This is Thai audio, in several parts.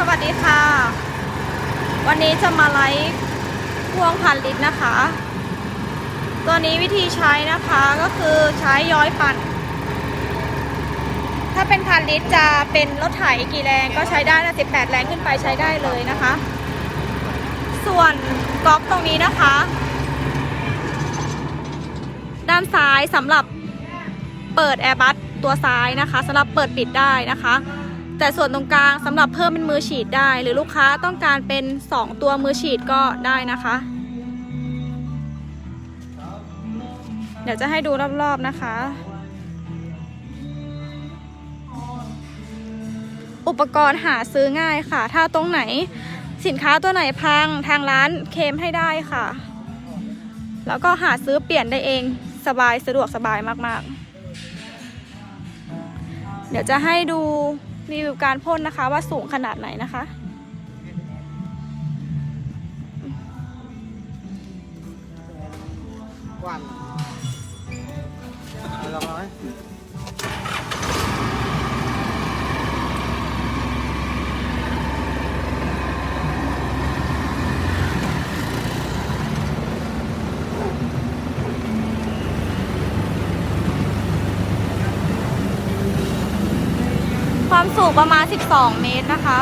สวัสดีค่ะ วันนี้จะมาไลฟ์พ่วงพันลิตรนะคะ ตัวนี้วิธีใช้นะคะก็คือใช้ย้อยปั่น ถ้าเป็นพันลิตรจะเป็นรถไถกี่แรงก็ใช้ได้นะ18 แรงขึ้นไปใช้ได้เลยนะคะ ส่วนก๊อกตรงนี้นะคะ ด้านซ้ายสำหรับเปิดแอร์บัสตัวซ้ายนะคะสำหรับเปิดปิดได้นะคะ แต่ส่วนตรงกลางสำหรับเพิ่มเป็นมือฉีดได้ หรือลูกค้าต้องการเป็น 2 ตัวมือฉีดก็ได้นะคะ เดี๋ยวจะให้ดูรอบๆนะคะ อุปกรณ์หาซื้อง่ายค่ะ ถ้าตรงไหนสินค้าตัวไหนพังทางร้านเคมให้ได้ค่ะ แล้วก็หาซื้อเปลี่ยนได้เองสบายสะดวกสบายมากๆ เดี๋ยวจะให้ดู รีวิวการพ่นนะคะว่าสูงขนาดไหนนะคะ สูงประมาณ 12 เมตรนะคะ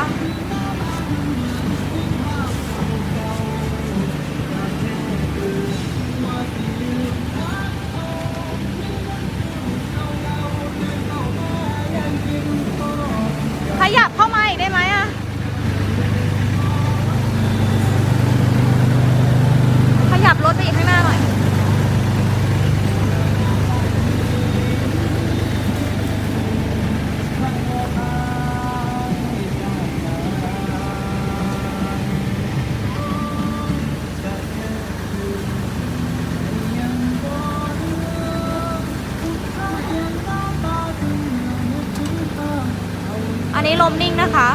มนิ่งนะคะ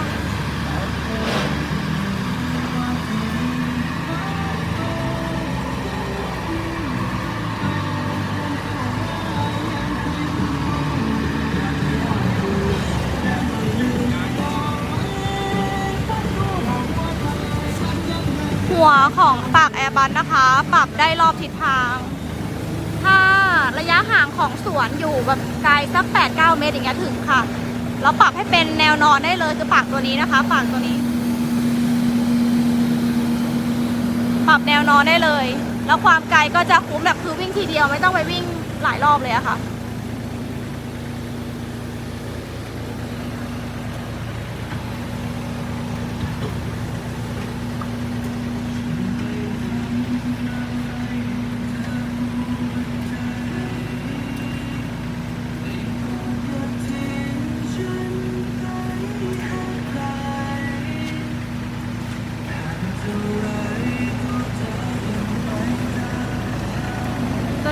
หัวของปากแอร์บัสนะคะ ปรับได้รอบทิศทาง ถ้าระยะห่างของสวนอยู่แบบไกลสัก8-9 เมตรอย่างเงี้ยถึงค่ะ เราปรับให้เป็นแนวนอนได้เลยคือปากตัวนี้นะคะ ปากตัวนี้ ปรับแนวนอนได้เลย แล้วความไกลก็จะคุ้มแบบคือวิ่งทีเดียวไม่ต้องไปวิ่งหลายรอบเลยอะค่ะ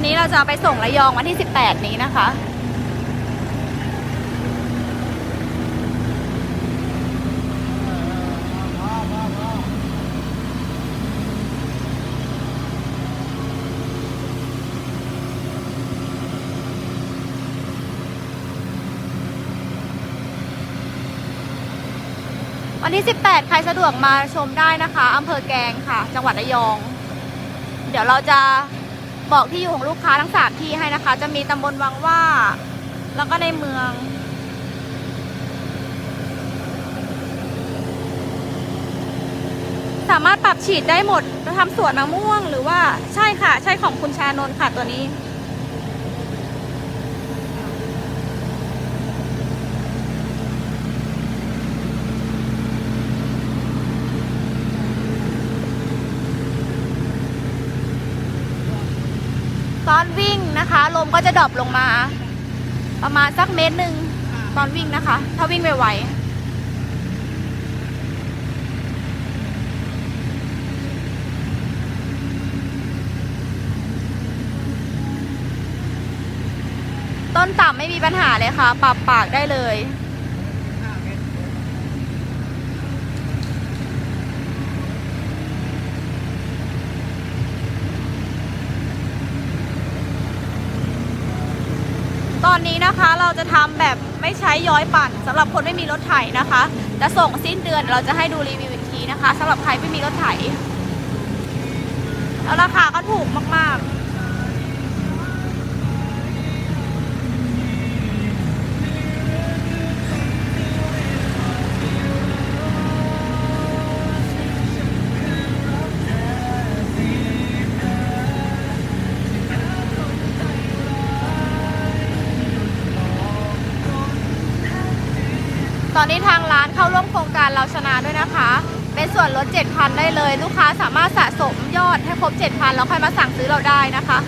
นี้เราจะไปส่งระยองวันที่ 18 นี้นะคะ วันที่ 18 ใครสะดวกมาชมได้นะคะอำเภอแกงค่ะ จังหวัดระยอง เดี๋ยวเราจะ บอกที่อยู่ของลูกค้าทั้งสามที่ให้นะคะ จะมีตำบลวังว่า แล้วก็ในเมืองสามารถปรับฉีดได้หมดจะทำสวนมะม่วงหรือว่าใช่ค่ะ ใช่ของคุณชานนท์ค่ะตัวนี้ วิ่งนะคะ ลมก็จะดรอปลงมา ประมาณสักเมตรหนึ่งตอนวิ่งนะคะ ถ้าวิ่งไวๆต้นต่ำไม่มีปัญหาเลยค่ะ ปรับปากได้เลย ตอนนี้นะคะเราจะทำแบบไม่ใช้ย้อยปั่นสำหรับคนไม่มีรถไถนะคะ จะส่งสิ้นเดือนเราจะให้ดูรีวิวอีกทีนะคะสำหรับใครไม่มีรถไถ แล้วราคาก็ถูกมากๆ นนี้ทางร้านเข้าร่วมโครงการเราชนะด้วยนะคะ เป็นส่วนลด 7,000 ได้เลย ลูกค้าสามารถสะสมยอดให้ครบ 7,000 แล้วค่อยมาสั่งซื้อเราได้นะคะ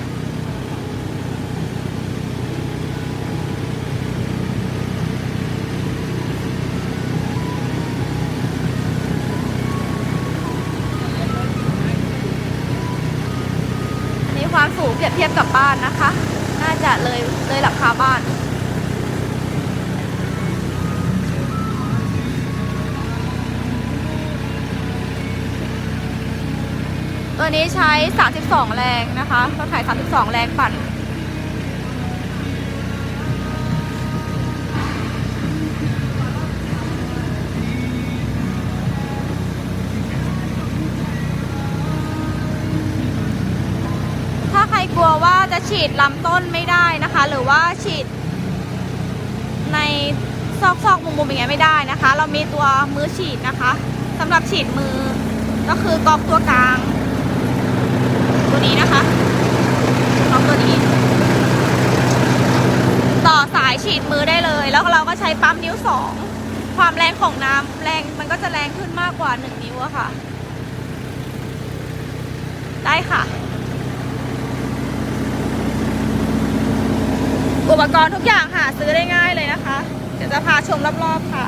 อันนี้ความสูงเปรียบเทียบกับบ้านนะคะ น่าจะเลยเลยหลังคาบ้าน ตัวนี้ใช้ 32 แรงนะคะรถไถ32 แรงปั่น ถ้าใครกลัวว่าจะฉีดลำต้นไม่ได้นะคะ หรือว่าฉีดในซอกซอกๆมุมๆอย่างเงี้ยไม่ได้นะคะ เรามีตัวมือฉีดนะคะสำหรับฉีดมือก็คือกรอบตัวกลาง ตัวนี้นะคะกรอบตัวนี้ ต่อสายฉีดมือได้เลย แล้วเราก็ใช้ปั๊มนิ้วสองความแรงของน้ำแรงมันก็จะแรงขึ้นมากกว่า1นิ้วอะค่ะ ได้ค่ะอุปกรณ์ทุกอย่างหาซื้อได้ง่ายเลยนะคะ เดี๋ยวจะพาชมรอบๆค่ะ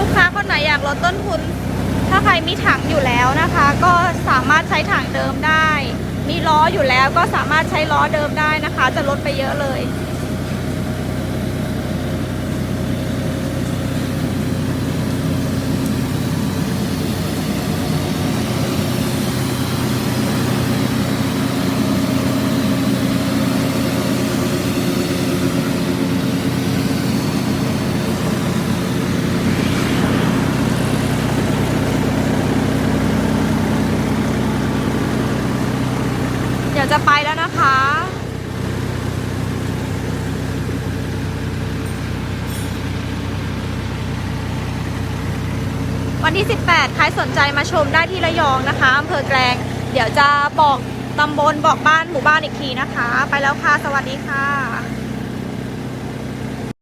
ลูกค้าคนไหนอยากลดต้นทุน ถ้าใครมีถังอยู่ แล้วนะคะ ก็สามารถใช้ถังเดิมได้ มีล้ออยู่แล้วก็สามารถใช้ล้อเดิมได้นะคะ จะลดไปเยอะเลย ยวจะไปแล้วนะคะ วันที่ 18 ใครสนใจมาชมได้ที่ระยองนะคะอำเภอแกลง เดี๋ยวจะบอกตำบลบอกบ้านหมู่บ้านอีกทีนะคะ ไปแล้วค่ะ สวัสดีค่ะ